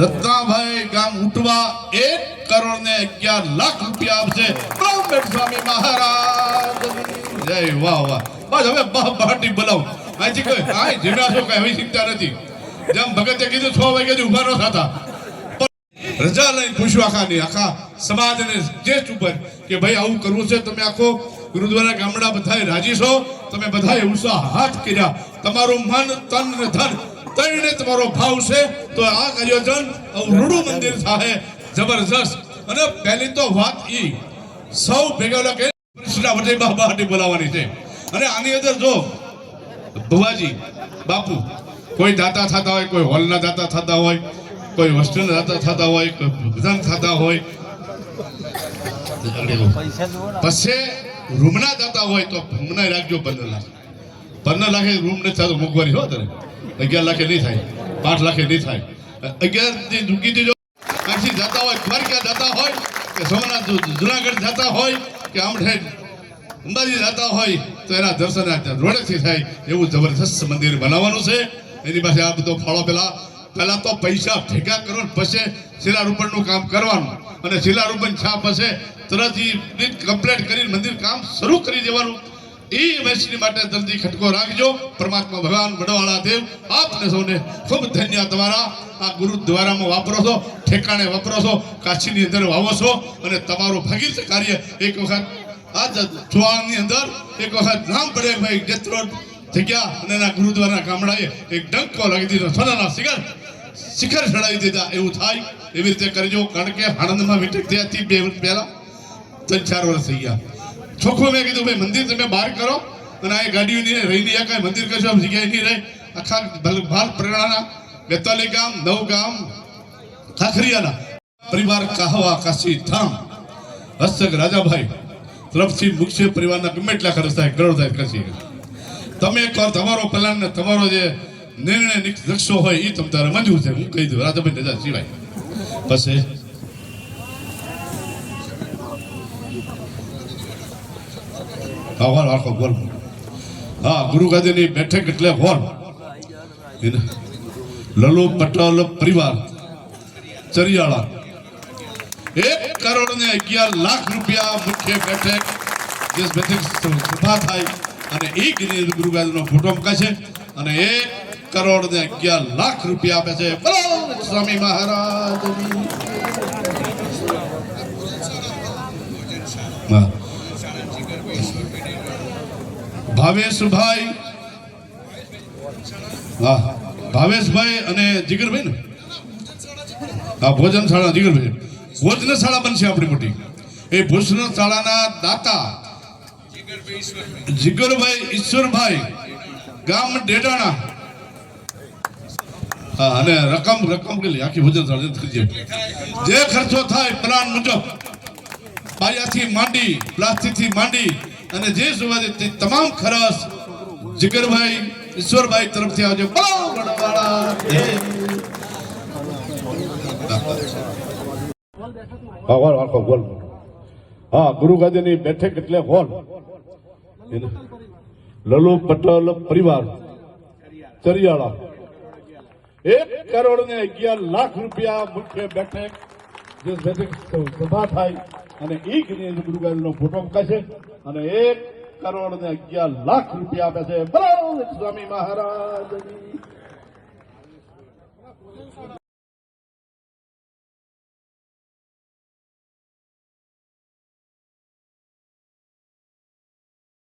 રત્નાભાઈ ગામ ઉઠવા એક કરોડ ને અગિયાર લાખ રૂપિયા આપશે. બ્રહ્મબેટ સ્વામી મહારાજ. જય વાહ વાહ. બસ હવે બહાટી બોલાવ. અહીંથી કોઈ, કાંઈ જીવ્યા છો, કઈ હવે ચિંતા નથી. જેમ ભગતે કીધું, છ વાગ્યાથી ઊભા ન થતા. રજા લઈને પૂછવા ખાની આખા સમાજને જે ઉપર કે ભાઈ, આવું કરવું છે, તમે આખો ગુરુદ્વારા ગામડા બધાએ રાજી છો? તમે બધાએ ઉત્સાહ હાથ કર્યા. તમારું મન તન ને ધન ત્રણે તમારો ભાવ છે, તો આ આયોજન રૂડું મંદિર થાય જબરજસ્ત. અને પહેલી તો વાત ઈ, સૌ ભેગા કે કૃષ્ણા વડે બાબાની બોલાવવાની છે. અને આની અંદર જો, ભુવાજી, બાપુ, કોઈ દાતા થતા હોય, કોઈ હોલના દાતા થતા હોય, કોઈ વસ્તુના દાતા થતા હોય, કોઈ ભજન થતા હોય, પછી રૂમના દાતા હોય તો મને રાખજો પંદર લાખ. પંદર લાખે રૂમને થતો મોંઘવારી હો તને. અગિયાર લાખે નહીં થાય પાંચ લાખે નહીં થાય. અગિયારથી ચૂકી દેજો અહીંથી જતા હોય દ્વારકા જતા હોય? કે સોમનાથ જુનાગઢ જતા હોય કે આમઠે અંબાજી જતા હોય તો એના દર્શન રોડેથી થાય એવું જબરદસ્ત મંદિર બનાવવાનું છે. એની પાસે આ બધો ફાળો પેલા પહેલા તો પૈસા ભેગા કરો ને પછી શિલારૂપણનું કામ કરવાનું અને શિલારૂપણ છાપ હશે તરત ઈ કમ્પ્લીટ કરીને મંદિર કામ શરૂ કરી દેવાનું. એ વૈશ્વી માટે જલ્દી ખટકો રાખજો પરમાત્મા ભગવાન વડવાળા દેવ આપને સૌને ખૂબ ધન્ય તમારા આ ગુરુદ્વારામાં વાપરો છો ઠેકાણે વાપરો છો કાશીની અંદર વાવો છો અને તમારું ભગીરથ કાર્ય એક વખત આ જોવાની અંદર એક વખત નામ પડે ભાઈ જત્રોડ જગ્યા અને એના ગુરુદ્વારા ગામડાએ એક ડંકો લાગી દીધો સોનાના શિખર શિખર ચડાવી દીધા એવું થાય એવી રીતે કરજો કારણ કે આણંદમાં મીટિંગ થઈ હતી બે વર્ષ પહેલા ત્રણ ચાર વર્ષ થઈ ગયા ચોખ્ખું મેં કીધું, ભાઈ, મંદિર તમે બહાર કરો અને આ ગાડીઓ નહીં રહી નહીં કાંઈ મંદિર કરશો, આમ જગ્યાએ નહીં રહે. આખા ભાલ પ્રેરણાના બેતાલી ગામ, નવ ગામ, ખાખરિયાના પરિવાર કાહવા કાશી ધામ, હસ્તક રાજાભાઈ તરફથી મુખ્ય પરિવારના ગમે એટલા ખર્ચ થાય, કરોડ થાય, કાશી. તમે કહો તમારો પ્લાન ને તમારો જે નિર્ણય નકશો હોય એ તમ તારે મંજૂર છે. હું કહી દઉં, રાજાભાઈ, રજા સિવાય. પછી હવાલ આખો ગોલ. હા ગુરુ ગાદીની બેઠક એટલે હોલ લલુ પટેલ પરિવાર, ચરિયાળા. એક કરોડ ને અગિયાર લાખ રૂપિયા મુખ્ય બેઠક જે બેઠક સભા થાય અને એ ગુરુ ગાદીનો ફોટો મુકાશે અને એક કરોડ ને અગિયાર લાખ રૂપિયા આપે છે. બોલો સ્વામી મહારાજ હા. ભાવેશભાઈ હા ભાવેશભાઈ અને જીગરભાઈ ને? હા ભોજનશાળા જીગરભાઈ. ભોજનશાળા બનશે આપણી મોટી. એ ભોજનશાળાના દાતા જીગરભાઈ ઈશ્વરભાઈ, ગામ ડેડાણા હા, અને રકમ રકમ કેટલી? આખી ભોજનશાળા થશે જે ખર્ચો થાય, પ્લાન મુજબ. પાયાથી માંડી, પ્લાસ્ટિકથી માંડી અને જે સુવાદે તે તમામ ખર્ચ જીગરભાઈ, ઈશ્વરભાઈ તરફથી આવજો બોલો વડવાળા દેવ. હા હોલ આખો હોલ હા ગુરુ ગાદીની બેઠક એટલે હોલ એને લલુ પટેલ પરિવાર ચરિયાળા એક કરોડ ને અગિયાર લાખ રૂપિયા મુખ્ય બેઠક જે બેઠક સભા થાય અને એ ગુરુ ગાદીનો ફોટો મુકાશે અને એક કરોડ ને અગિયાર લાખ રૂપિયા આપે છે. બરાબર, સ્વામી મહારાજની.